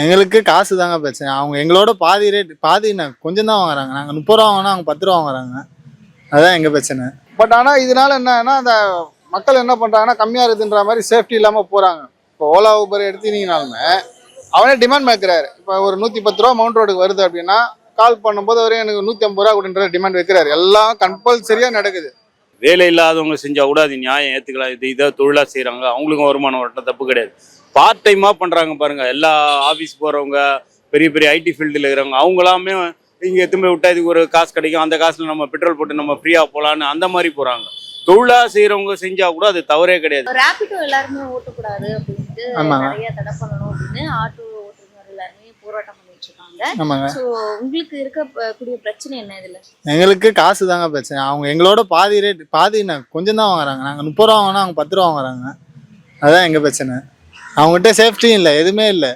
எங்களுக்கு காசு தாங்க பிரச்சனை. அவங்க எங்களோட பாதி ரேட் பாதி என்ன கொஞ்சம் தான் வாங்குறாங்க. நாங்கள் முப்பது ரூபா வாங்கினா அவங்க பத்து ரூபா வாங்குறாங்க. அதான் எங்கள் பிரச்சனை. பட் ஆனால் இதனால என்னன்னா அந்த மக்கள் என்ன பண்ணுறாங்கன்னா கம்மியாக இருக்குதுன்ற மாதிரி சேஃப்டி இல்லாமல் போகிறாங்க இப்போ ஓலா ஊபர் எடுத்தீங்கனாலுமே அவனே டிமாண்ட் மேய்க்கிறாரு. இப்போ ஒரு நூற்றி பத்து ரூபா மவுண்ட் ரோடுக்கு வருது அப்படின்னா கால் பண்ணும்போது அவரே எனக்கு நூற்றி ஐம்பது ரூபா கொடுன்ற டிமாண்ட் வைக்கிறாரு. எல்லாம் கம்பல்சரியாக நடக்குது. வேலை இல்லாதவங்க செஞ்சா கூட அது நியாயம் ஏத்துக்கலாம். இது இதை தொழிலா செய்றாங்க. அவங்களுக்கும் வருமானம் வரட்டும் தப்பு கிடையாது. பார்ட் டைமா பண்றாங்க பாருங்க. எல்லா ஆபீஸ் போறவங்க பெரிய பெரிய ஐடி ஃபீல்டில் இருக்கிறவங்க அவங்களாமே இங்க எத்துமே விட்டா இதுக்கு ஒரு காசு கிடைக்கும். அந்த காசுல நம்ம பெட்ரோல் போட்டு நம்ம ஃப்ரீயா போலான்னு அந்த மாதிரி போறாங்க. தொழிலா செய்றவங்க செஞ்சா கூட அது தவறே கிடையாது. ரேபிடோ எல்லாருமே ஓட்டக்கூடாது அப்படின்ட்டு ஆமாங்க. நிறைய தடை பண்ணணும் அப்படின்னு ஆட்டோ ஓட்டுநர் எல்லாருமே போராட்டம் பண்ணிட்டு இருக்காங்க. உங்களுக்கு இருக்க ப- கூடிய பிரச்சனை என்ன இதுல? எங்களுக்கு காசு தாங்க பிரச்சனை. அவங்க எங்களோட பாதி ரேட் பாதி கொஞ்சம் தான் வாங்குறாங்க. நாங்கள் முப்பது ரூபா வாங்கினா அவங்க பத்து ரூபா வாங்குறாங்க. அதான் எங்கள் பிரச்சனை. அவங்ககிட்ட சேஃப்டியும் இல்லை எதுவுமே இல்லை.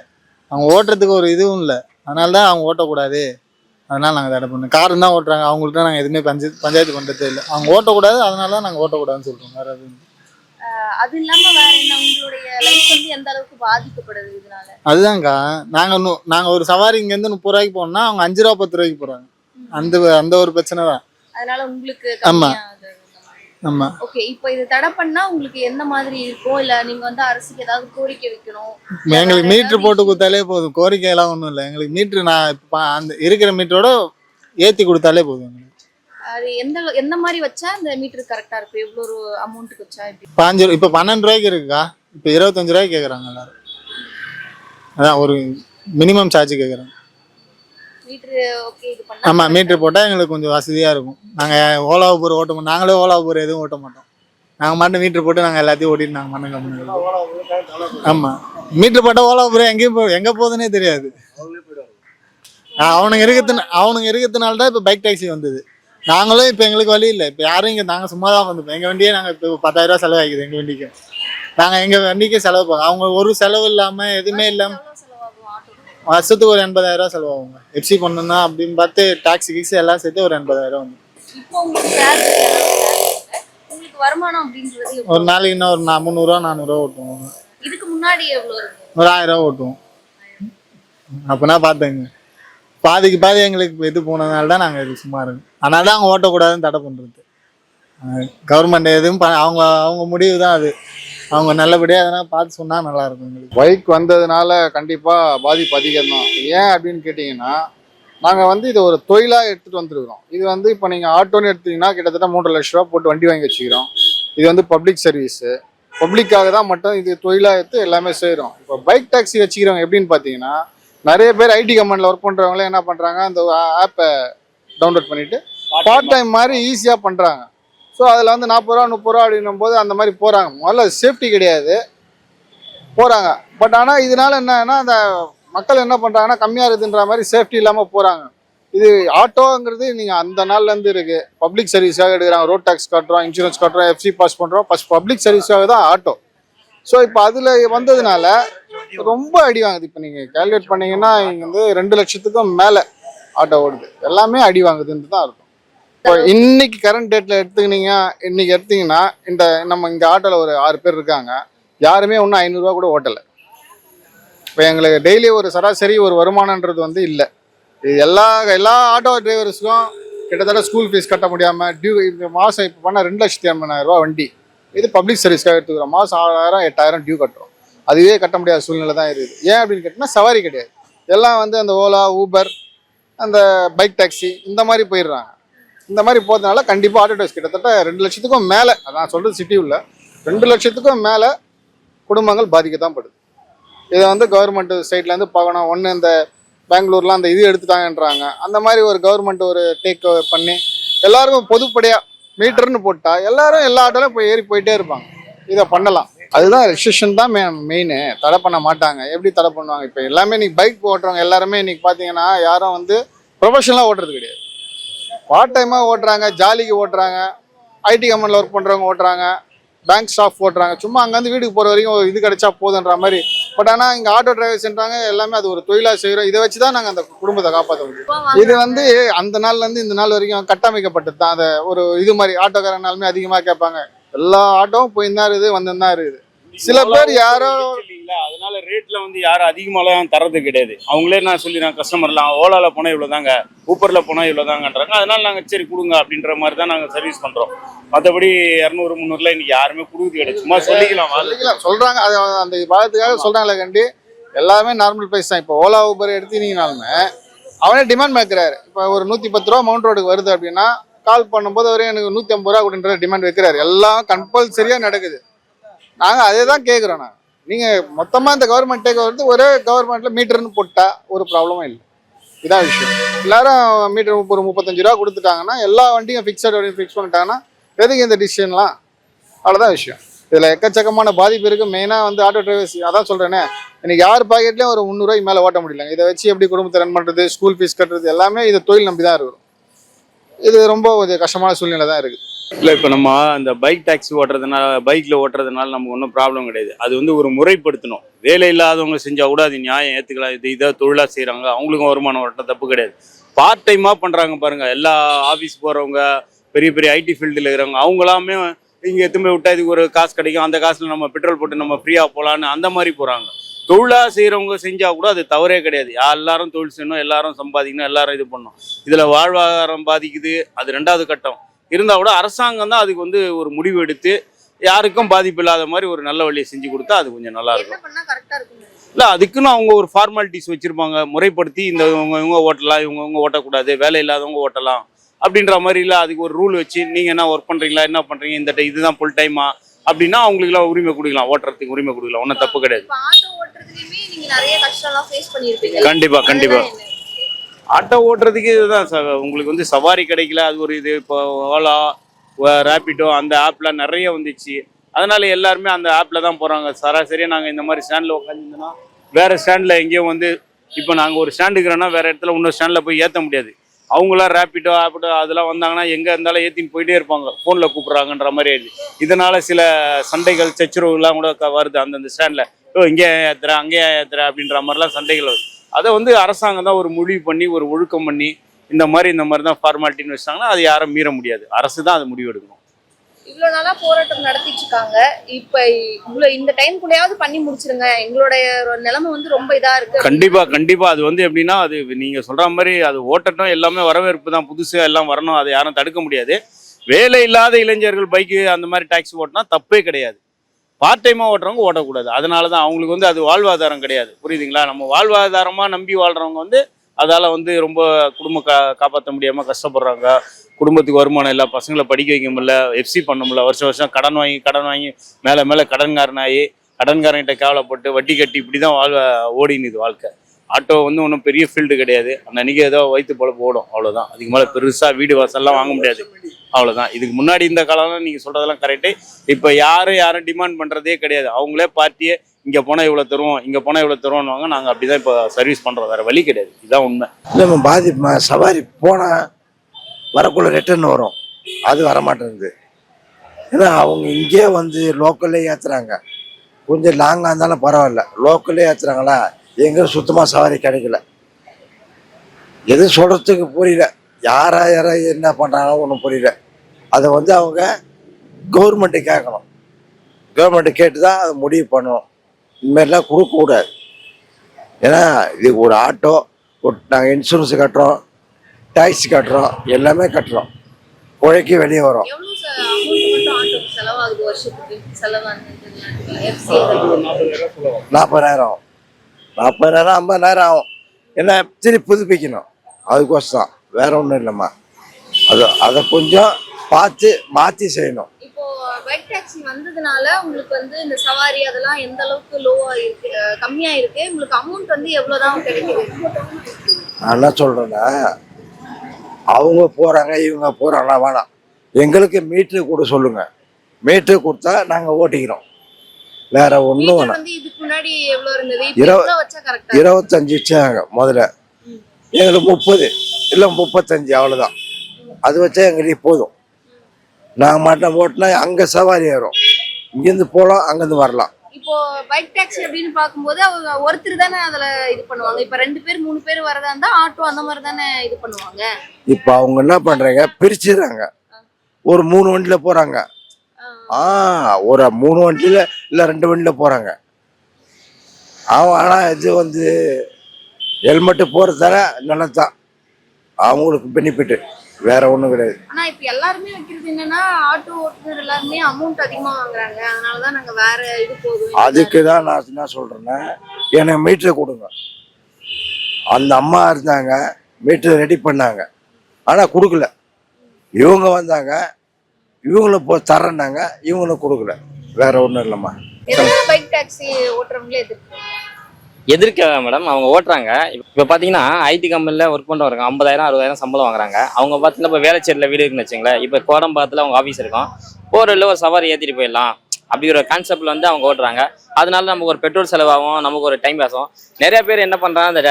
அவங்க ஓட்டுறதுக்கு ஒரு இதுவும் இல்லை. அதனால தான் அவங்க ஓட்டக்கூடாது. அதனால நாங்கள் தடை பண்ணோம். காரு தான் ஓட்டுறாங்க. அவங்கள்ட்ட நாங்கள் எதுவுமே பஞ்சாயத்து பஞ்சாயத்து பண்ணுறதே இல்லை. அவங்க ஓட்டக்கூடாது அதனால தான் நாங்கள் ஓட்டக்கூடாதுன்னு சொல்கிறோம் வேறு எதுவும் அது இல்லாம வேற என்ன உங்களுடைய லைஃப் வந்து எந்த அளவுக்கு பாதிக்கப்படுது இதனால? அதுதான்க்கா. நாங்கள் நூ நாங்கள் ஒரு சவாரி இங்கேருந்து முப்பது ரூபாய்க்கு போனோம்னா அவங்க அஞ்சு ரூபா பத்து ரூபாய்க்கு போகிறாங்க அந்த அந்த ஒரு பிரச்சனை தான். அதனால உங்களுக்கு ஆமா. ஆமாம் ஓகே இப்போ இது தடை பண்ணா உங்களுக்கு என்ன மாதிரி இருக்கும்? இல்ல நீங்க வந்து அரசுக்கு ஏதாவது கோரிக்கை வைக்கணும்? எங்களுக்கு மீட்ரு போட்டு கொடுத்தாலே போதும். கோரிக்கையெல்லாம் ஒன்றும் இல்லை. எங்களுக்கு மீட்ரு நான் இப்போ அந்த இருக்கிற மீட்டரோட ஏற்றி கொடுத்தாலே போதும். எங்களுக்கு அது எந்த எந்த மாதிரி வச்சா இந்த மீட்டர் கரெக்டா இருக்கும்? எவ்வளவு ஒரு அமௌண்ட்டுக்கு வச்சா எப்படி? பாஞ்சு ரூ- இப்போ பன்னெண்டு ரூபாய்க்கு இருக்குக்கா? இப்போ இருபத்தஞ்சு ரூபாய்க்கு கேட்குறாங்க எல்லாரும். அதான் ஒரு மினிமம் சார்ஜ் கேட்குறாங்க மீட்டர் ஓகே இது பண்ணா ஆமாம் மீட்ரு போட்டால் எங்களுக்கு கொஞ்சம் வசதியாக இருக்கும். நாங்கள் ஓலா ஊபர் ஓட்ட மாட்டோம். நாங்களே ஓலா ஊபர் எதுவும் ஓட்ட மாட்டோம். நாங்கள் மட்டும் மீட்ரு போட்டு நாங்கள் எல்லாத்தையும் ஓட்டிட்டு நாங்கள் மண்ணு கம்மி ஆமாம் மீட்ரு போட்டால் ஓலா ஊபர் எங்கேயும் போ எங்கே போகுதுன்னே தெரியாது. அவனுங்க இருக்கிறது அவனுங்க இருக்கிறதுனால தான் இப்போ பைக் டாக்ஸி வந்தது. நாங்களும் இப்போ எங்களுக்கு வழி இல்லை. இப்போ யாரும் இங்கே நாங்கள் சும்மா தான் வந்துப்போம் எங்கள் வண்டியே நாங்கள் இப்போ பத்தாயிரரூவா செலவாகிக்குது எங்கள் வண்டிக்கு. நாங்கள் எங்கள் வண்டிக்கு செலவு பண்ணுவோம் அவங்க ஒரு செலவு இல்லாமல் எதுவுமே இல்லாமல் வருஷத்துக்கு ஒரு எண்பதாயிரம் செலவாகுங்க. எஃப்சி பண்ணணும்னா அப்படின்னு பார்த்து டாக்ஸி கீக்ஸி எல்லாம் சேர்த்து ஒரு எண்பதாயிரம் வந்து? ஒரு நாளைக்கு இன்னும் ஒரு நா- முந்நூறுரூவா நானூறுரூவா ஓட்டுவோம் இதுக்கு முன்னாடி ஒரு ஆயிரம் ரூபா ஓட்டுவோம். அப்போனா பார்த்துங்க. பாதிக்கு பாதி எங்களுக்கு இது போனதுனால தான் நாங்கள் இது சும்மா இருக்கோம். அதனால தான் அவங்க ஓட்டக்கூடாதுன்னு தடை பண்ணுறது கவர்மெண்ட் எதுவும் அவங்க அவங்க முடிவு தான் அது. அவங்க நல்லபடியாக எதனா பார்த்து சொன்னால் நல்லாயிருக்கும் எங்களுக்கு. பைக் வந்ததுனால கண்டிப்பாக பாதிப்பு அதிகம் தான் ஏன் அப்படின்னு கேட்டிங்கன்னா நாங்கள் வந்து இது ஒரு தொழிலாக எடுத்துகிட்டு வந்துருக்கிறோம். இது வந்து இப்போ நீங்கள் ஆட்டோன்னு எடுத்தீங்கன்னா கிட்டத்தட்ட மூன்றரை லட்ச ரூபா போட்டு வண்டி வாங்கி வச்சுக்கிறோம். இது வந்து பப்ளிக் சர்வீஸு பப்ளிக்காக தான் மட்டும் இது தொழிலாக எடுத்து எல்லாமே செய்கிறோம் இப்போ பைக் டாக்ஸி வச்சுக்கிறவங்க எப்படின்னு பார்த்தீங்கன்னா நிறைய பேர் ஐடி கம்பெனியில் ஒர்க் பண்ணுறவங்களே என்ன பண்ணுறாங்க அந்த ஆப்பை டவுன்லோட் பண்ணிவிட்டு பார்ட் டைம் மாதிரி ஈஸியாக பண்ணுறாங்க ஸோ அதில் வந்து நாற்பது ரூபா முப்பது ரூபா அப்படின்னும் போது அந்த மாதிரி போகிறாங்க முதல்ல சேஃப்டி கிடையாது. போகிறாங்க பட் ஆனால் இதனால என்னன்னா அந்த மக்கள் என்ன பண்ணுறாங்கன்னா கம்மியாக இருக்குதுன்ற மாதிரி சேஃப்டி இல்லாமல் போகிறாங்க இது ஆட்டோங்கிறது நீங்கள் அந்த நாள்லேருந்து இருக்குது பப்ளிக் சர்வீஸாக எடுக்கிறாங்க. ரோட் டேக்ஸ் கட்டுறோம் இன்சூரன்ஸ் கட்டுறோம் எஃப்சி பாஸ் பண்ணுறோம் ஃபஸ்ட் பப்ளிக் சர்வீஸாக தான் ஆட்டோ ஸோ இப்போ அதில் வந்ததுனால ரொம்ப அடி வாங்குது. இப்போ நீங்கள் கால்குலேட் பண்ணீங்கன்னா இங்கே வந்து ரெண்டு லட்சத்துக்கும் மேலே ஆட்டோ ஓடுது. எல்லாமே அடி வாங்குதுன்னு தான் இருக்கும் இப்போ இன்னைக்கு கரண்ட் டேட்டில் எடுத்துக்கினீங்க இன்னைக்கு எடுத்தீங்கன்னா இந்த நம்ம இங்கே ஆட்டோல ஒரு ஆறு பேர் இருக்காங்க. யாருமே ஒன்றும் ஐநூறுரூவா கூட ஓட்டலை. இப்போ எங்களுக்கு டெய்லி ஒரு சராசரி ஒரு வருமானன்றது வந்து இல்லை. இது எல்லா எல்லா ஆட்டோ டிரைவர்ஸுக்கும் கிட்டத்தட்ட ஸ்கூல் ஃபீஸ் கட்ட முடியாமல் டியூ இந்த மாதம் இப்போ பண்ணால் ரெண்டு லட்சத்தி எண்பதாயிரம் ரூபா வண்டி. இது பப்ளிக் சர்வீஸ்க்காக எடுத்துக்கிறோம். மாதம் ஆறாயிரம் எட்டாயிரம் டியூ கட்டுறோம். அதுவே கட்ட முடியாத சூழ்நிலை தான் இருக்குது. ஏன் அப்படின்னு கேட்டிங்கன்னா சவாரி கிடையாது. எல்லாம் வந்து அந்த ஓலா ஊபர் அந்த பைக் டாக்ஸி இந்த மாதிரி போயிடுறாங்க. இந்த மாதிரி போகிறதுனால கண்டிப்பாக ஆட்டோ டாக்ஸி கிட்டத்தட்ட ரெண்டு லட்சத்துக்கும் மேலே நான் சொல்கிறது சிட்டி உள்ள ரெண்டு லட்சத்துக்கும் மேலே குடும்பங்கள் பாதிக்க தான் படுது இதை வந்து கவர்மெண்ட் சைட்லேருந்து பார்க்கணும். ஒன்று இந்த பெங்களூர்லாம் அந்த இது எடுத்துட்டாங்கன்றாங்க. அந்த மாதிரி ஒரு கவர்மெண்ட் ஒரு டேக் பண்ணி எல்லாருக்கும் பொதுப்படையாக மீட்டர்னு போட்டால் எல்லாரும் எல்லா ஆட்டோலையும் போய் ஏறி போயிட்டே இருப்பாங்க. இதை பண்ணலாம். அதுதான் ரெஸ்ட்ரிக்ஷன் தான் மே மெயின் தடை பண்ண மாட்டாங்க. எப்படி தடை பண்ணுவாங்க? இப்போ எல்லாமே இன்னைக்கு பைக் ஓட்டுறவங்க எல்லாருமே இன்னைக்கு பார்த்தீங்கன்னா யாரும் வந்து ப்ரொஃபஷனலாக ஓட்டுறது கிடையாது. பார்ட் டைமாக ஓட்டுறாங்க ஜாலிக்கு ஓட்டுறாங்க ஐடி கம்பெனியில் ஒர்க் பண்ணுறவங்க ஓட்டுறாங்க பேங்க் ஸ்டாஃப் ஓட்டுறாங்க. சும்மா அங்கேருந்து வீட்டுக்கு போகிற வரைக்கும் இது கிடைச்சா போதுன்ற மாதிரி. பட் ஆனால் இங்கே ஆட்டோ டிரைவர்ஸ்ன்றாங்க எல்லாமே அது ஒரு தொழிலாக செய்கிறோம் இதை வச்சு தான் நாங்கள் அந்த குடும்பத்தை காப்பாற்ற முடியும். இது வந்து அந்த நாள்ல இருந்து இந்த நாள் வரைக்கும் கட்டமைக்கப்பட்டது தான் அதை ஒரு இது மாதிரி ஆட்டோக்காரனாலுமே அதிகமாக கேட்பாங்க. எல்லா ஆட்டோவும் போய் தான் இருக்குது வந்து தான் இருக்குது. சில பேர் யாரோ அதனால ரேட்ல வந்து யாரும் அதிகமாலாம் தரது கிடையாது. அவங்களே நான் சொல்லி நான் கஸ்டமர்லாம் ஓலால போனா இவ்வளவுதாங்க ஊப்பர்ல போனா இவ்வளவுதாங்கன்றாங்க. அதனால நாங்க சரி கொடுங்க அப்படின்ற மாதிரி தான் நாங்க சர்வீஸ் பண்றோம். மற்றபடி இரநூறு முந்நூறுல இன்னைக்கு யாருமே கொடுக்குறது கிடையாது. சும்மா சொல்லிக்கலாம் சொல்றாங்க. அது அந்த பாகத்துக்காக சொல்றாங்களே கண்டி. எல்லாமே நார்மல் பிரைஸ் தான். இப்போ ஓலா ஊபர் எடுத்தீங்கனாலுமே அவனே டிமாண்ட் வைக்கிறாரு. இப்போ ஒரு நூற்றி பத்து ரூபா மவுண்ட் ரோடுக்கு வருது அப்படின்னா கால் பண்ணும்போது அவரே எனக்கு நூற்றி ஐம்பது ரூபா அப்படின்ற டிமாண்ட் வைக்கிறாரு. எல்லாம் கம்பல்சரியாக நடக்குது. நாங்கள் அதே தான் கேட்குறோம் நாங்கள் நீங்கள் மொத்தமாக இந்த கவர்மெண்ட் டேக் வந்து ஒரே கவர்மெண்ட்டில் மீட்டர்னு போட்டால் ஒரு ப்ராப்ளமும் இல்லை. இதான் விஷயம். எல்லாரும் மீட்டர் ஒரு முப்பத்தஞ்சு ரூபா கொடுத்துட்டாங்கன்னா எல்லா வண்டியும் ஃபிக்ஸட் வரையும் ஃபிக்ஸ் பண்ணிட்டாங்கன்னா எதுக்கு இந்த டிசிஷன்லாம் அவ்வளோதான் விஷயம். இதில் எக்கச்சக்கமான பாதிப்பு இருக்குது மெயினாக வந்து ஆட்டோ டிரைவர்ஸ் அதான் சொல்கிறேனே இன்னைக்கு யார் பாக்கெட்லேயும் ஒரு முந்நூறுவாய்க்கு மேலே ஓட்ட முடியல இதை வச்சு எப்படி குடும்பத்தை ரன் பண்ணுறது ஸ்கூல் ஃபீஸ் கட்டுறது எல்லாமே இதை தொழில் நம்பி தான் இருக்கும். இது ரொம்ப ஒரு கஷ்டமான சூழ்நிலை தான் இருக்குது இல்ல இப்போ நம்ம அந்த பைக் டாக்ஸி ஓட்டுறதுனால பைக்ல ஓட்டுறதுனால நமக்கு ஒன்றும் ப்ராப்ளம் கிடையாது. அது வந்து ஒரு முறைப்படுத்தணும். வேலை இல்லாதவங்க செஞ்சா கூட அது நியாயம் ஏத்துக்கலாம். இது இதை தொழிலா செய்கிறாங்க அவங்களுக்கும் வருமானம் வரட்டும் தப்பு கிடையாது. பார்ட் டைமா பண்றாங்க பாருங்க. எல்லா ஆஃபீஸ் போறவங்க பெரிய பெரிய ஐடி ஃபீல்டில் இருக்கிறவங்க அவங்களாமே இங்கே எத்துமே விட்டா இதுக்கு ஒரு காசு கிடைக்கும். அந்த காசில் நம்ம பெட்ரோல் போட்டு நம்ம ஃப்ரீயாக போகலான்னு அந்த மாதிரி போகிறாங்க தொழிலா செய்றவங்க செஞ்சா கூட அது தவறே கிடையாது. எல்லாரும் தொழில் செய்யணும் எல்லாரும் சம்பாதிக்கணும் எல்லாரும் இது பண்ணணும். இதில் வாழ்வாதாரம் பாதிக்குது. அது ரெண்டாவது கட்டம். இருந்தா கூட அரசாங்கம் தான் அதுக்கு வந்து ஒரு முடிவு எடுத்து யாருக்கும் பாதிப்பு இல்லாத மாதிரி ஒரு நல்ல வழியை செஞ்சு கொடுத்தா அது கொஞ்சம் நல்லா இருக்கும். இல்ல அதுக்குன்னு அவங்க ஒரு ஃபார்மாலிட்டிஸ் வச்சிருப்பாங்க. முறைப்படுத்தி இந்த இவங்க இவங்க ஓட்டலாம் இவங்க இவங்க ஓட்டக்கூடாது வேலை இல்லாதவங்க ஓட்டலாம் அப்படின்ற மாதிரி இல்ல அதுக்கு ஒரு ரூல் வச்சு நீங்க என்ன ஒர்க் பண்றீங்களா என்ன பண்றீங்க இந்த இதுதான் ஃபுல் டைமா அப்படின்னா அவங்களுக்குலாம் உரிமை கொடுக்கலாம் ஓட்டுறதுக்கு உரிமை கொடுக்கலாம் ஒன்றும் தப்பு கிடையாது. இப்ப ஆட்டோ ஆட்டோ ஓட்டுறதுக்கு இதுதான் உங்களுக்கு வந்து சவாரி கிடைக்கல அது ஒரு இது. இப்போ ஓலா ரேப்பிடோ அந்த ஆப்ல நிறைய வந்துச்சு. அதனால எல்லாருமே அந்த ஆப்ல தான் போறாங்க. சராசரியா நாங்க இந்த மாதிரி ஸ்டாண்ட்ல உட்காந்துருந்தோம்னா வேற ஸ்டாண்ட்ல எங்கேயும் வந்து இப்போ நாங்க ஒரு ஸ்டாண்டுக்குறோன்னா வேற இடத்துல இன்னொரு ஸ்டாண்ட்ல போய் ஏத்த முடியாது. அவங்களாம் ரேப்பிட்டோ ஆப்பிட்டோ அதெல்லாம் வந்தாங்கன்னா எங்க இருந்தாலும் ஏத்தின்னு போயிட்டே இருப்பாங்க. போன்ல கூப்பிடுறாங்கன்ற மாதிரி ஆயிடுது. இதனால சில சண்டைகள் சச்சுரவுலாம் கூட க- வருது அந்தந்த ஸ்டாண்ட்ல. ஓ இங்கே ஏத்துற அங்கேயே ஏத்துற அப்படின்ற மாதிரிலாம் சண்டைகள் வருது. அதை வந்து அரசாங்கம் தான் ஒரு முடிவு பண்ணி ஒரு ஒழுக்கம் பண்ணி இந்த மாதிரி இந்த மாதிரி தான் ஃபார்மாலிட்டின்னு வச்சாங்கன்னா அது யாரும் மீற முடியாது. அரசு தான் அது முடிவு எடுக்கணும் இவ்வளவு நாளா போராட்டம் நடத்திட்டு இருக்காங்க. இப்ப இவ்வளவு இந்த டைம்குள்ளயாவது பண்ணி முடிச்சிருங்க. எங்களுடைய நிலைமை வந்து ரொம்ப இதா இருக்கு கண்டிப்பா கண்டிப்பா. அது வந்து எப்படின்னா அது நீங்க சொல்ற மாதிரி அது ஓட்டட்டும் எல்லாமே வரவேற்பு தான். புதுசா எல்லாம் வரணும். அதை யாரும் தடுக்க முடியாது. வேலை இல்லாத இளைஞர்கள் பைக்கு அந்த மாதிரி டாக்ஸி ஓட்டினா தப்பே கிடையாது. பார்ட் டைமாக ஓட்டுறவங்க ஓட்டக்கூடாது அதனால தான் அவங்களுக்கு வந்து அது வாழ்வாதாரம் கிடையாது. புரியுதுங்களா? நம்ம வாழ்வாதாரமாக நம்பி வாழ்கிறவங்க வந்து அதால் வந்து ரொம்ப குடும்ப கா காப்பாற்ற முடியாமல் கஷ்டப்படுறாங்க. குடும்பத்துக்கு வருமானம் இல்லை பசங்களை படிக்க வைக்க முடியல எஃப்சி பண்ண முடியல வருஷம் வருஷம் கடன் வாங்கி கடன் வாங்கி மேலே மேலே கடன்காரனாகி கடன்காரன்கிட்ட கேவலப்பட்டு வட்டி கட்டி இப்படி தான் வாழ் ஓடினுது வாழ்க்கை. ஆட்டோ வந்து ஒன்றும் பெரிய ஃபீல்டு கிடையாது. அன்னைக்கு ஏதோ வயிற்று போல போடும் அவ்வளோதான் அதுக்கு மேலே பெருசாக வீடு வாசல்லாம் வாங்க முடியாது. அவ்வளோதான் இதுக்கு முன்னாடி இந்த காலம்லாம் நீங்கள் சொல்கிறதெல்லாம் கரெக்டு இப்போ யாரும் யாரும் டிமாண்ட் பண்ணுறதே கிடையாது. அவங்களே பார்ட்டியே இங்கே போனால் இவ்வளோ தருவோம் இங்கே போனால் இவ்வளோ தருவோம்னுவாங்க. நாங்கள் அப்படி தான் இப்போ சர்வீஸ் பண்ணுறோம் வேறு வழி கிடையாது. இதுதான் உண்மை. நம்ம பாதிப்பு சவாரி போனால் வரக்குள்ள ரிட்டர்ன் வரும். அது வரமாட்டேங்குது. ஏன்னா அவங்க இங்கே வந்து லோக்கல்லே ஏற்றுறாங்க கொஞ்சம் லாங்காக இருந்தாலும் பரவாயில்ல. லோக்கல்லே ஏற்றுறாங்களா எங்கேயும் சுத்தமாக சவாரி கிடைக்கல. எதுவும் சொல்கிறதுக்கு புரியல. யாரா யாரா என்ன பண்ணுறாங்களோ ஒன்றும் புரியல. அதை வந்து அவங்க கவர்மெண்ட்டு கேட்கணும். கவர்மெண்ட்டு கேட்டு தான் அதை முடிவு பண்ணணும். இந்தமாரிலாம் கொடுக்கக்கூடாது ஏன்னா இது ஒரு ஆட்டோ ஒரு நாங்கள் இன்சூரன்ஸ் கட்டுறோம் டாக்ஸி கட்டுறோம் எல்லாமே கட்டுறோம். உழைக்கி வெளியே வரோம். நாற்பதாயிரம் நாற்பதாயிரம் ஐம்பதாயிரம் ஆகும். என்ன திருப்பி புதுப்பிக்கணும். அதுக்கோசம் வேற ஒன்றும் இல்லைம்மா. அது அதை கொஞ்சம் பார்த்து மாற்றி செய்யணும். இப்போ பைக் டாக்ஸி வந்ததுனால உங்களுக்கு வந்து இந்த சவாரி அதெல்லாம் எந்த அளவுக்கு லோவா இருக்கு கம்மியா இருக்கு? உங்களுக்கு அமௌண்ட் வந்து எவ்வளவுதான் கிடைக்குது? நான் என்ன சொல்கிறேன்னா அவங்க போகிறாங்க இவங்க போகிறாங்களா வேணாம். எங்களுக்கு மீட்ரு கூட சொல்லுங்கள் மீட்ரு கொடுத்தா நாங்கள் ஓட்டிக்கிறோம். வேற ஒன்றும் வேணாம். வந்து இதுக்கு முன்னாடி எவ்வளவு இருந்தது? இப்போ இருவ- எவ்வளவு வச்சா கரெக்டா இருபத்தஞ்சு வச்சாங்க முதல்ல. எங்களுக்கு முப்பது இல்லை முப்பத்தஞ்சு அவ்வளோதான் அது வச்சா எங்களுக்கு போதும். நாங்கள் மட்டும் ஓட்டினா அங்கே சவாரி ஏறும். இங்கேருந்து போகலாம் அங்கேருந்து வரலாம். இப்போ பைக் டாக்ஸி அப்படின்னு பார்க்கும்போது அவங்க ஒருத்தர் தானே அதுல இது பண்ணுவாங்க. இப்ப ரெண்டு பேர் மூணு பேர் வரதா இருந்தா ஆட்டோ அந்த மாதிரி தானே இது பண்ணுவாங்க? இப்போ அவங்க என்ன பண்ணுறாங்க பிரிச்சிடுறாங்க ஒரு மூணு வண்டியில் போகிறாங்க ஆ ஒரு மூணு வண்டியில் இல்லை ரெண்டு வண்டியில் போகிறாங்க அவன் ஆனால் இது வந்து ஹெல்மெட்டு போகிறதால நல்லதுதான் அவங்களுக்கு பெனிஃபிட்டு வேற ஒன்றும் கிடையாது. ஆனா இப்ப எல்லாருமே வைக்கிறது என்னன்னா ஆட்டோ ஓட்டுநர் எல்லாருமே அமௌண்ட் அதிகமா வாங்குறாங்க. அதனாலதான் நாங்க வேற இது போதும். அதுக்கு தான் நான் என்ன சொல்கிறேன்னா எனக்கு மீட்டரை கொடுங்க. அந்த அம்மா இருந்தாங்க மீட்டர் ரெடி பண்ணாங்க. ஆனால் கொடுக்கல. இவங்க வந்தாங்க இவங்களும் போ தரேன்னாங்க இவங்களும் கொடுக்கல. வேற ஒன்றும் இல்லைம்மா. பைக் டாக்ஸி ஓட்டுறவங்களே எதிர்ப்பு எதிர்க்க மேடம் அவங்க ஓட்டுறாங்க. இப்போ பார்த்தீங்கன்னா ஐடி கம்பெனியில் ஒர்க் பண்ணுறவங்க ஐம்பதாயிரம் அறுபதாயிரம் சம்பளம் வாங்குறாங்க. அவங்க பார்த்தீங்கன்னா இப்போ வேலைச்சேரியில் வீடு இருக்குன்னு வச்சுங்களேன் இப்போ கோடம்பாத்தில் அவங்க ஆஃபீஸ் இருக்கும். போரில் ஒரு சவாரி ஏற்றிட்டு போயிடலாம். அப்படி ஒரு கான்செப்டில் வந்து அவங்க ஓட்டுறாங்க. அதனால நமக்கு ஒரு பெட்ரோல் செலவாகும் நமக்கு ஒரு டைம் பாஸும் நிறைய பேர் என்ன பண்ணுறாங்க அந்த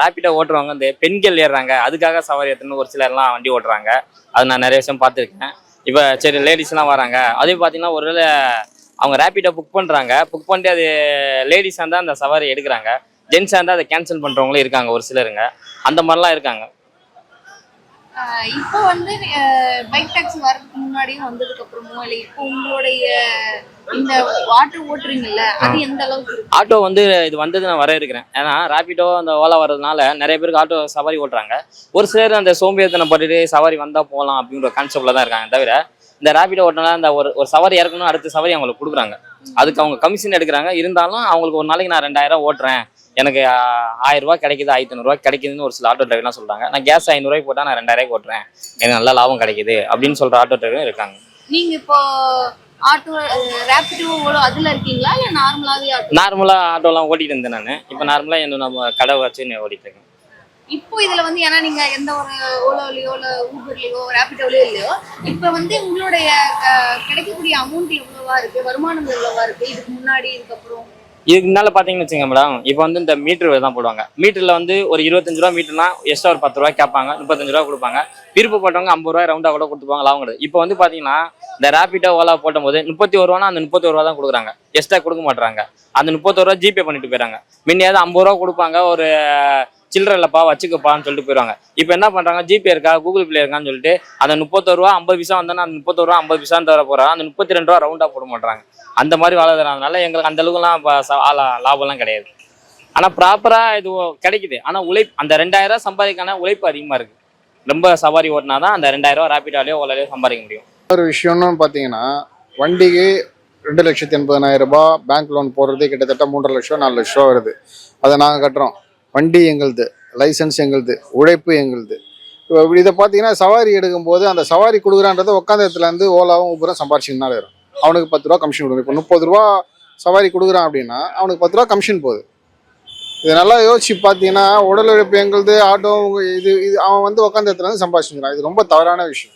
ரேப்பிடோ ஓட்டுறவங்க இந்த பெண்கள் ஏறுறாங்க. அதுக்காக சவாரி ஏற்றணும் ஒரு சிலர்லாம் வண்டி ஓட்டுறாங்க. அது நான் நிறைய விஷயம் பார்த்துருக்கேன். இப்போ சரி லேடிஸ்லாம் வராங்க. அதே பார்த்தீங்கன்னா ஒரு அவங்க ரேப்பிடோ புக் பண்ணுறாங்க புக் பண்ணிட்டு அது லேடிஸாக இருந்தால் அந்த சவாரி எடுக்கிறாங்க. ஜென்ஸாக இருந்தால் அதை கேன்சல் பண்ணுறவங்களும் இருக்காங்க ஒரு சிலருங்க. அந்த மாதிரிலாம் இருக்காங்க. இப்போ வந்து பைக் டாக்ஸி வர்றதுக்கு முன்னாடியும் வந்ததுக்கு அப்புறமோ இல்லை இப்போ உங்களுடைய இந்த ஆட்டோ ஓட்டுறீங்கல்ல அது எந்த அளவுக்கு ஆட்டோ வந்து இது வந்தது நான் வர இருக்கிறேன் ஏன்னா ரேப்பிடோ அந்த ஓலா வர்றதுனால நிறைய பேருக்கு ஆட்டோ சவாரி ஓட்டுறாங்க. ஒரு சிலர் அந்த சோம்பேறித்தனம் பட்டுட்டு சவாரி வந்தால் போகலாம் அப்படின்ற கான்செப்டில் தான் இருக்காங்க தவிர இந்த ரேப்பிடோ ஓட்டினா அந்த ஒரு ஒரு சவாரி இறக்கணும் அடுத்த சவாரி அவங்களுக்கு கொடுக்குறாங்க. அதுக்கு அவங்க கமிஷன் எடுக்கிறாங்க. இருந்தாலும் அவங்களுக்கு ஒரு நாளைக்கு நான் ரெண்டாயிரம் ஓட்டுறேன். எனக்கு ஆயிரம் ரூபாய் கிடைக்குது ஆயிரத்தி ஐநூறுரூவா கிடைக்குதுன்னு ஒரு சில ஆட்டோ டிரைவர்லாம் சொல்றாங்க. நான் கேஸ் ஐநூறுரூவாய்க்கு போட்டால் நான் ரெண்டாயிரம் ஓட்டுறேன். எனக்கு நல்ல லாபம் கிடைக்குது அப்படின்னு சொல்ற ஆட்டோ டிரைவரும் இருக்காங்க. நீங்க இப்போ ஆட்டோ ரேபிடோ அதுல இருக்கீங்களா? இல்ல நார்மலாக ஆட்டோலாம் ஓட்டிட்டு இருந்தேன் நான். இப்போ நார்மலாக என்ன நம்ம கடை வச்சு நான் ஓட்டிட்டு இருக்கேன். இப்போ இதுல வந்து ஏன்னா நீங்க எந்த ஒரு ஓலோலயோ இல்ல ஊபர்லயோ ரேபிடோலயோ இல்லையோ இப்போ வந்து உங்களுடைய கிடைக்கக்கூடிய அமௌண்ட் எவ்வளவா இருக்கு? வருமானம் எவ்வளவா இருக்கு? இதுக்கு முன்னாடி இதுக்கப்புறம். இதுக்கு முன்னால பாத்தீங்கன்னு வச்சுங்க மேடம் இப்போ வந்து இந்த மீட்டர் தான் போடுவாங்க. மீட்டர்ல வந்து ஒரு இருபத்தஞ்சு ரூபா மீட்டர்னா எக்ஸ்ட்ரா ஒரு பத்து ரூபா கேட்பாங்க முப்பத்தஞ்சு ரூபா கொடுப்பாங்க. விருப்பப்பட்டவங்க ஐம்பது ரூபாய் ரவுண்டா கூட கொடுத்துப்பாங்க லாபம் கிடையாது. இப்போ வந்து பாத்தீங்கன்னா இந்த ரேபிடோ ஓலா போட்டும் போது முப்பத்தி ஒரு ரூபானா அந்த முப்பத்தி ஒரு ரூபா தான் கொடுக்குறாங்க. எக்ஸ்ட்ரா கொடுக்க மாட்டாங்க அந்த முப்பத்தொரு ரூபா ஜிபே பண்ணிட்டு போயிறாங்க. முன்னையாவது ஐம்பது ரூபா கொடுப்பாங்க ஒரு சில்லற வச்சுக்கப்பான்னு சொல்லிட்டு போயிடுவாங்க இப்போ என்ன பண்ணுறாங்க ஜிபே இருக்கா கூகுள் பே இருக்கான்னு சொல்லிட்டு அந்த முப்பத்தொரு ரூபா ஐம்பது பைசா வந்தோன்னா அந்த முப்பத்தொரு ரூபா ஐம்பது பைசா தர போகிறாங்க அந்த முப்பத்தி ரெண்டு ரூபா ரவுண்டா போட மாட்டாங்க அந்த மாதிரி வளர்றதுனால எங்களுக்கு அந்த அளவுக்குலாம் இப்போ லாபம்லாம் கிடையாது. ஆனால் ப்ராப்பராக இது கிடைக்குது. ஆனால் உழைப்பு அந்த ரெண்டாயிரம் ரூபாய் சம்பாதிக்கான உழைப்பு அதிகமாக இருக்குது ரொம்ப சவாரி ஓட்டினா தான் அந்த ரெண்டாயிரம் ரூபா ரேபிடாலேயோ ஓலாலேயோ சம்பாதிக்க முடியும். ஒரு விஷயம்னு பார்த்தீங்கன்னா வண்டிக்கு ரெண்டு லட்சத்தி எண்பதனாயிரம் ரூபாய் பேங்க் லோன் போடுறது கிட்டத்தட்ட மூன்றரை லட்சம் நாலு லட்சம் வருது. அதை நாங்கள் கட்டுறோம். வண்டி எங்களுது லைசன்ஸ் எங்களுது உழைப்பு எங்களுது. இப்போ இப்படி இதை பார்த்தீங்கன்னா சவாரி எடுக்கும்போது அந்த சவாரி கொடுக்குறான்றத உட்காந்த இடத்துலேருந்து ஓலாவும் ஊபரும் சம்பாரிச்சுன்னு வரும் அவனுக்கு பத்து ரூபா கமிஷன் கொடுக்கும் இப்போ முப்பது ரூபா சவாரி கொடுக்குறான் அப்படின்னா அவனுக்கு பத்து ரூபா கமிஷன் போகுது. இது நல்லா யோசிச்சு பார்த்தீங்கன்னா உடல் உழைப்பு எங்களுது ஆட்டோ இது இது அவன் வந்து உட்காந்த இடத்துலேருந்து சம்பாரிச்சுக்கிறான். இது ரொம்ப தவறான விஷயம்.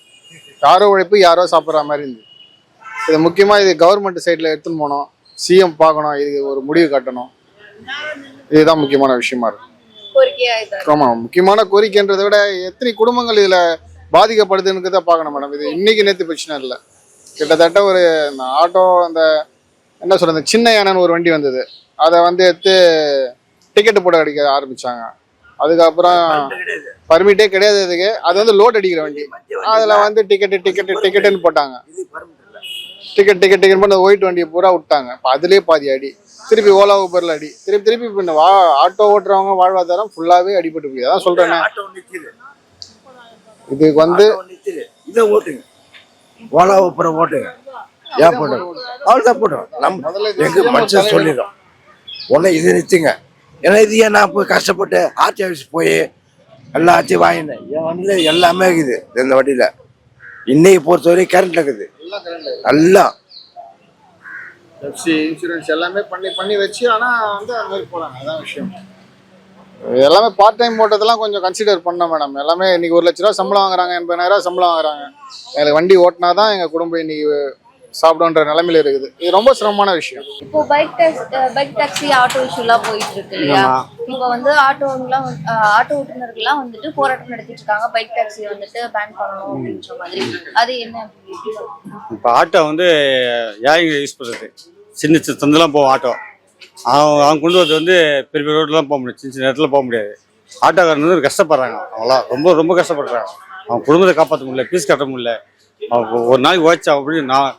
யாரோ உழைப்பு யாரோ சாப்பிட்ற மாதிரி இருந்து. இது முக்கியமாக இது கவர்மெண்ட் சைடில் எடுத்துன்னு போனோம். சிஎம் பார்க்கணும் இது ஒரு முடிவு கட்டணும். இதுதான் முக்கியமான விஷயமா இருக்குது கோரிக்கையா இது முக்கியமான கோரிக்கைன்றதை விட எத்தனை குடும்பங்கள் இதில் பாதிக்கப்படுதுன்னு தான் பார்க்கணும் மேடம். இது இன்னைக்கு நேற்று பிரச்சனை இல்லை. கிட்டத்தட்ட ஒரு ஆட்டோ அந்த என்ன சொல்றது சின்ன யானைன்னு ஒரு வண்டி வந்தது. அதை வந்து எடுத்து டிக்கெட்டு போட அடிக்க ஆரம்பிச்சாங்க. அதுக்கப்புறம் பர்மிட்டே கிடையாது. அதுக்கு. அது வந்து லோட் அடிக்கிற வண்டி. அதில் வந்து டிக்கெட்டு டிக்கெட்டு டிக்கெட்டுன்னு போட்டாங்க. டிக்கெட் டிக்கெட் டிக்கெட் பண்ணி ஒயிட் வண்டியை பூரா விட்டாங்க. இப்போ அதுலேயே பாதி அடி. திருப்பி ஓலா ஊபரில் அடி. திருப்பி திருப்பி இப்போ வா ஆட்டோ ஓட்டுறவங்க வாழ்வாதாரம் ஃபுல்லாகவே அடிபட்டு போகுது அதான் சொல்கிறேனே ஆட்டோ நிக்குது. இதுக்கு வந்து இதை ஓட்டுங்க. ஓலா அப்புறம் ஓட்டுங்க. ஏன் போட்டோம் அவ்வளோதான் போட்டோம் நம்ம எங்க மனுஷன் சொல்லிடும். உடனே இது நிறுத்துங்க. ஏன்னா இது ஏன் நான் போய் கஷ்டப்பட்டு ஆர்டி ஆஃபீஸ் போய் எல்லா ஆட்சியும் வாங்கினேன்? என் வண்டியில் எல்லாமே இருக்குது. இந்த வண்டியில். இன்னைக்கு பொறுத்தவரைக்கும் கரண்ட் இருக்குது. எல்லாம். எஃப்சி இன்சூரன்ஸ் எல்லாமே பண்ணி பண்ணி வச்சு ஆனால் வந்து அந்த மாதிரி போகிறாங்க அதான் விஷயம். எல்லாமே பார்ட் டைம் போட்டதெல்லாம் கொஞ்சம் கன்சிடர் பண்ணோம் மேடம் எல்லாமே இன்னைக்கு ஒரு லட்ச ரூபா சம்பளம் வாங்குறாங்க எண்பதாயிரம் ரூபா சம்பளம் வாங்குறாங்க. எங்களுக்கு வண்டி ஓட்டினா தான் எங்கள் குடும்பம் இன்னைக்கு சாப்பிடுன்ற நிலைமையில இருக்குது. இது ரொம்ப சிரமமான விஷயம். இப்போ bike taxi bike taxi auto இஷ்யூலாம் போயிட்டு இருக்கு இல்லையா? இப்போ வந்து ஆட்டோங்கெல்லாம் ஆட்டோ ஓட்டுநர்கள்லாம் வந்துட்டு போராட்டம் நடத்திட்டு இருக்காங்க. பைக் டாக்ஸி வந்துட்டு பேன் பண்ணணும் அப்படின்ற மாதிரி. அது என்ன இப்போ ஆட்டோ வந்து ஏன் யூஸ் பண்ணுறது சின்ன சின்ன சந்தெல்லாம் போவோம் ஆட்டோ அவன் அவன் கொண்டு வரது வந்து பெரிய பெரிய ரோட்லாம் போக முடியாது. சின்ன சின்ன இடத்துல போக முடியாது. ஆட்டோக்காரன் வந்து கஷ்டப்படுறாங்க. அவங்களாம் ரொம்ப ரொம்ப கஷ்டப்படுறாங்க. அவன் குடும்பத்தை காப்பாற்ற முடியல ஃபீஸ் கட்ட முடியல. அவன் ஒரு நாளைக்கு ஓச்சா அப்படின்னு நான்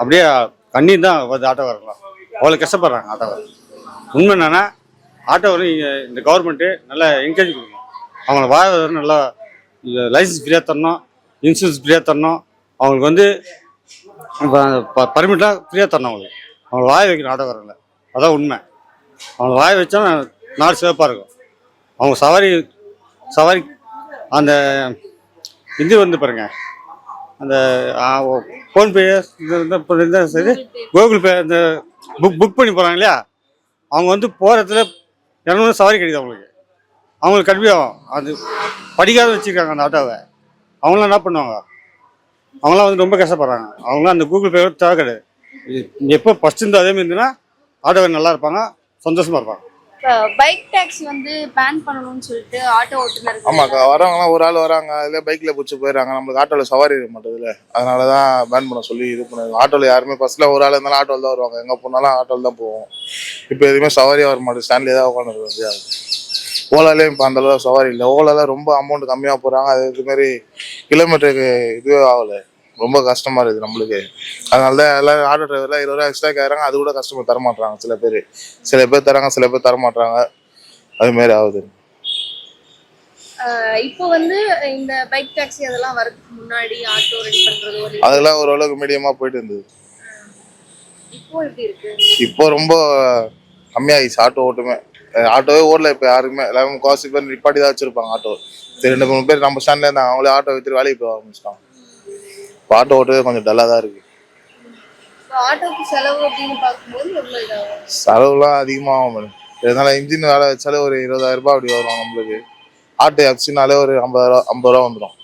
அப்படியே கண்ணீர் தான் வருது ஆட்டோக்காரங்களாம் அவ்வளோ கஷ்டப்படுறாங்க ஆட்டோக்காரங்க உண்மை என்னன்னா இங்கே இந்த கவர்மெண்ட்டு நல்லா என்கரேஜ் கொடுக்கணும் அவங்கள வாழ நல்லா லைசன்ஸ் ஃப்ரீயாக தரணும் இன்சூரன்ஸ் ஃப்ரீயாக தரணும். அவங்களுக்கு வந்து பர்மிட்லாம் ஃப்ரீயாக தரணும் அவங்களுக்கு. அவங்கள வாய வைக்கணும் ஆட்டோக்காரங்களை அதான் உண்மை. அவங்கள வாய வச்சா நாடு சிறப்பாக இருக்கும். அவங்க சவாரி சவாரி அந்த இது வந்து பாருங்கள் அந்த ஃபோன்பே இந்த சரி. கூகுள் பே இந்த புக் புக் பண்ணி போகிறாங்க இல்லையா? அவங்க வந்து போகிற இடத்துல இரநூறு சவாரி கிடைக்குது அவங்களுக்கு. அவங்களுக்கு கல்வியாகும் அது படிக்காத வச்சுருக்காங்க அந்த ஆட்டோவை. அவங்களாம் என்ன பண்ணுவாங்க? அவங்களாம் வந்து ரொம்ப கஷ்டப்படுறாங்க. அவங்களாம் அந்த கூகுள் பே தேவை கிடையாது இது எப்போ ஃபஸ்ட்டு இருந்து அதே மாதிரி இருந்துன்னா ஆட்டோவை நல்லா இருப்பாங்க சந்தோஷமாக இருப்பாங்க. பைக் டாக்ஸி வந்து பேன் பண்ணணும்னு சொல்லிட்டு ஆட்டோ ஓட்டுநர்கள் ஆமாக்கா வரவங்கலாம் ஒரு ஆள் வராங்க அதில் பைக்கில் பிடிச்சி போயிடுறாங்க. நம்மளுக்கு ஆட்டோவில் சவாரி இருக்க மாட்டேதுல. அதனால தான் பேன் பண்ண சொல்லி இது பண்ணுது. ஆட்டோவில் யாருமே ஃபஸ்ட்டில் ஒரு ஆள் இருந்தாலும் ஆட்டோவில் தான் வருவாங்க. எங்கே போனாலும் ஆட்டோவில் தான் போவோம். இப்போ எதுவுமே சவாரியாக வர மாட்டேது. ஸ்டாண்ட்லேயே தான் உட்காந்து வந்து ஓலாலேயும் இப்போ அந்தளவு சவாரி இல்லை. ஓலாலாம் ரொம்ப அமௌண்ட் கம்மியாக போகிறாங்க அது இதுமாரி கிலோமீட்டருக்கு இதுவே ஆகலை. ரொம்ப கஷ்டமா இருக்குது நம்மளுக்கு. அதனால தான் எல்லாரும் ஆட்டோ டிரைவர்லாம் இருபது ரூபா எக்ஸ்ட்ரா கேட்குறாங்க அது கூட கஸ்டமர் தர மாட்றாங்க சில பேர். சில பேர் தராங்க சில பேர் தர மாட்றாங்க அது மாதிரி ஆகுது. இப்போ வந்து இந்த பைக் டாக்ஸி அதெல்லாம் வரதுக்கு முன்னாடி ஆட்டோ ரெடி பண்றது ஒரு அதெல்லாம் ஓரளவுக்கு மீடியமாக போயிட்டு இருந்தது. இப்போ எப்படி இருக்கு? இப்போ ரொம்ப கம்மியாகிடுச்சு ஆட்டோ ஓட்டுமே. ஆட்டோவே ஓடல இப்போ யாருக்குமே. எல்லாமே முக்கால்வாசி பேர் நிப்பாட்டி தான் வச்சிருப்பாங்க ஆட்டோ சரி ரெண்டு மூணு பேர் நம்ம ஸ்டாண்ட்ல இருந்தாங்க. அவங்களே ஆட்டோ வித்துட்டு வேலைக்கு போக ஆரம்பிச்சிட்டாங்க. இப்போ ஆட்டோ ஓட்டுறது கொஞ்சம் டல்லாக தான் இருக்கு. இப்போ ஆட்டோக்கு செலவு அப்படின்னு பார்க்கும்போது எவ்வளவு இதாகும். செலவுலாம் அதிகமாகும் மேடம் இதனால இன்ஜின் வேலை வச்சாலே ஒரு இருபதாயிரம் ரூபாய் அப்படி வரும் நம்மளுக்கு. ஆட்டோ எஃப்சினாலே ஒரு ஐம்பது ரூபா ஐம்பது ரூபா வந்துடும்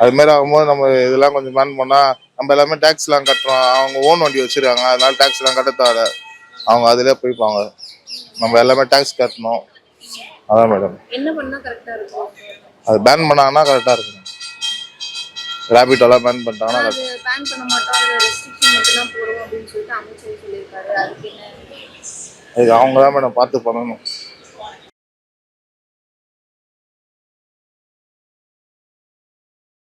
அது மாதிரி ஆகும்போது நம்ம இதெல்லாம் கொஞ்சம் பேன் பண்ணால் நம்ம எல்லாமே டேக்ஸ்லாம் கட்டுறோம். அவங்க ஓன் வண்டி வச்சிருக்காங்க. அதனால டேக்ஸ்லாம் கட்ட தேவை அவங்க அதிலே போய்ப்பாங்க. நம்ம எல்லாமே டேக்ஸ் கட்டணும். அதான் மேடம் அது பேன் பண்ணாங்கன்னா கரெக்டாக இருக்கும். ரேபிட்டோலாம் பேன் பண்ணிட்டாங்கன்னா அது பேன் பண்ண மாட்டோம். அது ரெஸ்ட்ரிக்ஷன் மட்டும் தான் போடுவோம் அப்படின்னு சொல்லிட்டு அமைச்சர் சொல்லியிருக்காரு. அதுக்கு என்ன? இது அவங்க தான் மேடம் பார்த்து பண்ணணும்.